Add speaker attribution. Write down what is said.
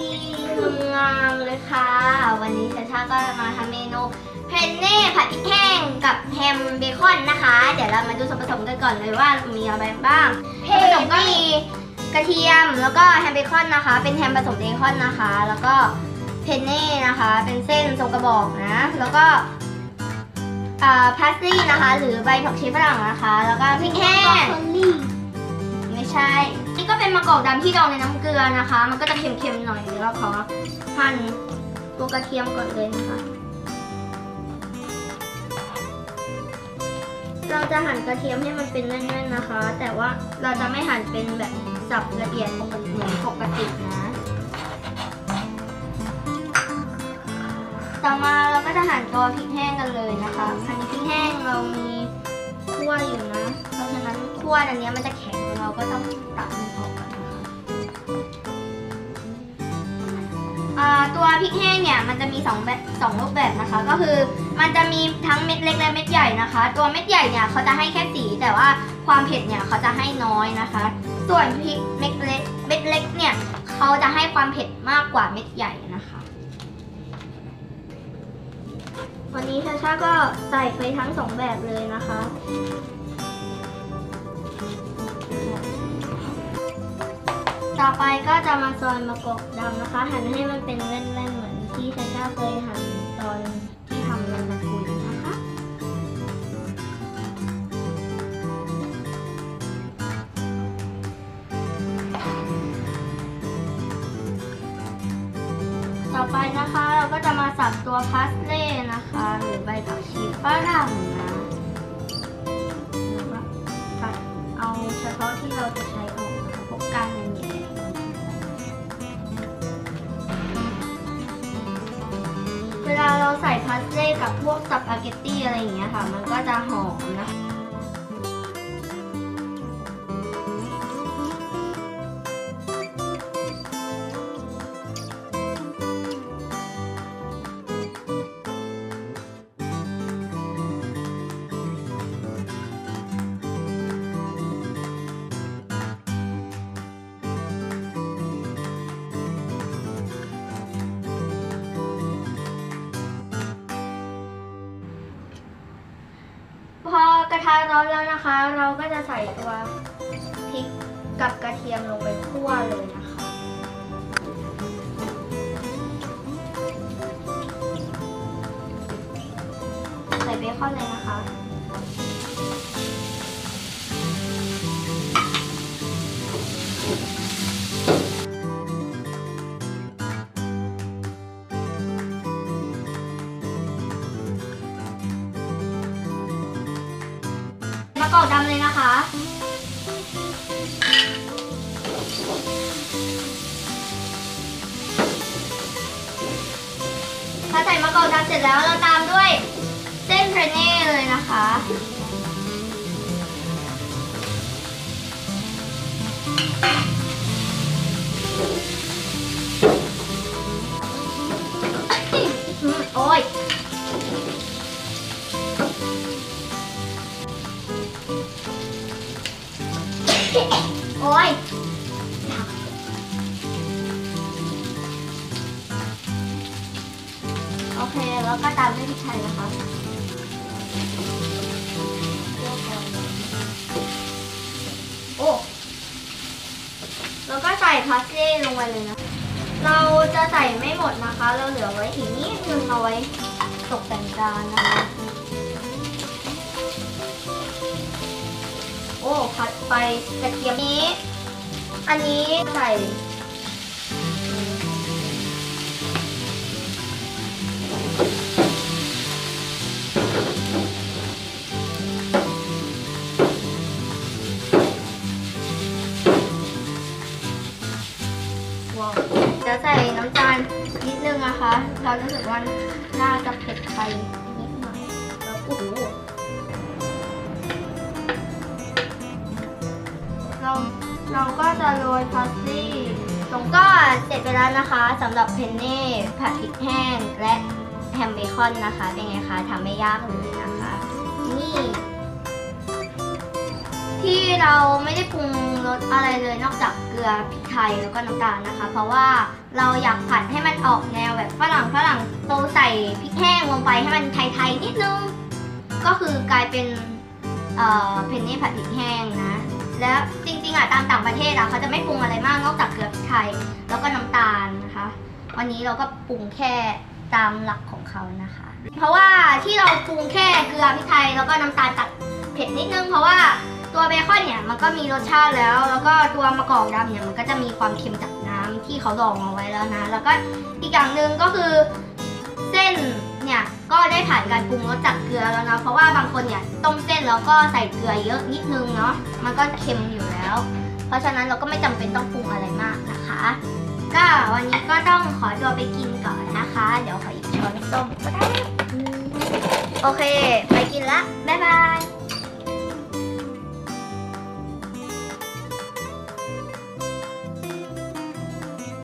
Speaker 1: ดีงามเลยค่ะ วันนี้ชาชาก็มาทำเมนูเพนเน่ผัดพริกแห้งกับแฮมเบคอนนะคะ เดี๋ยวเรามาดูส่วนผสมกันก่อนเลยว่ามีอะไรบ้างส่วนผสมก็มีกระเทียมแล้วก็แฮมเบคอนนะคะ เป็นแฮมผสมเบคอนนะคะ แล้วก็เพนเน่นะคะ เป็นเส้นทรงกระบอกนะ แล้วก็อ่าพาสลี่นะคะ หรือใบผักชีฝรั่งนะคะ แล้วก็พริกแห้งไม่ใช่นี่ ก็เป็นมะกอกดำที่ดองในน้ำเกลือนะคะ มันก็จะเค็มๆหน่อยเดี๋ยวเราขอหั่นตัวกระเทียมก่อนเลยนะคะ เราจะหั่นกระเทียมให้มันเป็นแน่นๆนะคะ แต่ว่าเราจะไม่หั่นเป็นแบบสับละเอียดปกติเหมือนปกตินะ ต่อมาเราก็จะหั่นตัวพริกแห้งกันเลยนะคะอันนี้พริกแห้งเรามีคั่วอยู่นะ เพราะฉะนั้นคั่วอันนี้มันจะแข็ง เราก็ต้องตัดมันออกก่อนนะคะอ่าตัวพริกแห้งเนี่ยมันจะมีสองแบบสองรูปแบบนะคะ ก็คือมันจะมีทั้งเม็ดเล็กและเม็ดใหญ่นะคะ ตัวเม็ดใหญ่เนี่ยเขาจะให้แค่สีแต่ว่าความเผ็ดเนี่ยเขาจะให้น้อยนะคะ ส่วนพริกเม็ดเล็กเม็ดเล็กเนี่ยเขาจะให้ความเผ็ดมากกว่าเม็ดใหญ่นะคะ วันนี้ชาชาก็ใส่ไปทั้งสองแบบเลยนะคะ ต่อไปก็จะมาซอยมะกอกดำนะคะ หั่นให้มันเป็นแว่นๆเหมือนที่ชาชาเคยหั่นตอนที่ทำมันมะกรูดนะคะ ต่อไปนะคะเราก็จะมาสับตัวพาสเล่นะคะ หรือใบผักชีฝรั่ง เวลาเราใส่พาสเล่กับพวกสปาเกตตี้อะไรอย่างเงี้ยค่ะ มันก็จะหอมนะคะ กระทะร้อนแล้วนะคะ เราก็จะใส่ตัวพริกกับกระเทียมลงไปคั่วเลยนะคะ ใส่เบคอนเลยนะคะ กอกดำเลยนะคะ พอใส่มะกอกดำเสร็จแล้วเราตามด้วยเส้นเพรเน่เลยนะคะโอ้ย โอ้ยโอเค แล้วก็ตามด้วยพริกไทยนะคะโอ้แล้วก็ใส่พาสเล่ลงไปเลยนะ เราจะใส่ไม่หมดนะคะ เราเหลือไว้อีกนิดนึงเอาไว้ตกแต่งจานนะคะ ผัดไปกระเทียมนี้ อันนี้ใส่ว้าวจะใส่น้ำตาลนิดนึงนะคะ เรารู้สึกว่าน่าจะเผ็ดไปนิดหน่อยแล้วโอ้โห เราเราก็จะโรยพาสลี่ตรงก็เสร็จไปแล้วนะคะสำหรับเพนเน่ผัดพริกแห้งและแฮมเบคอนนะคะ เป็นไงคะทำไม่ยากเลยนะคะ นี่ ที่เราไม่ได้ปรุงรสอะไรเลยนอกจากเกลือพริกไทยแล้วก็น้ำตาลนะคะ เพราะว่าเราอยากผัดให้มันออกแนวแบบฝรั่งฝรั่งเราใส่พริกแห้งลงไปให้มันไทยๆนิดนึง ก็คือกลายเป็นเอ่อเพนนี่ผัดพริกแห้งนะ แล้วจริงๆอะตามต่างประเทศอะเขาจะไม่ปรุงอะไรมากนอกจากเกลือพริกไทย แล้วก็น้ำตาลนะคะ วันนี้เราก็ปรุงแค่ตามหลักของเขานะคะ เพราะว่าที่เราปรุงแค่เกลือพริกไทย แล้วก็น้ำตาลตัดเผ็ดนิดนึงเพราะว่าตัวเบคอนเนี่ยมันก็มีรสชาติแล้ว แล้วก็ตัวมะกอกดำเนี่ยมันก็จะมีความเค็มจากน้ำที่เขาดองเอาไว้แล้วนะ แล้วก็อีกอย่างหนึ่งก็คือเส้น เนี่ยก็ได้ผ่านการปรุงรสจากเกลือแล้วนะเพราะว่าบางคนเนี่ยต้มเส้นแล้วก็ใส่เกลือเยอะนิดนึงเนาะมันก็เค็มอยู่แล้ว เพราะฉะนั้นเราก็ไม่จำเป็นต้องปรุงอะไรมากนะคะ ก็วันนี้ก็ต้องขอตัวไปกินก่อนนะคะ เดี๋ยวขออีกช้อนส้มก็ได้โอเค ไปกินละบ๊ายบาย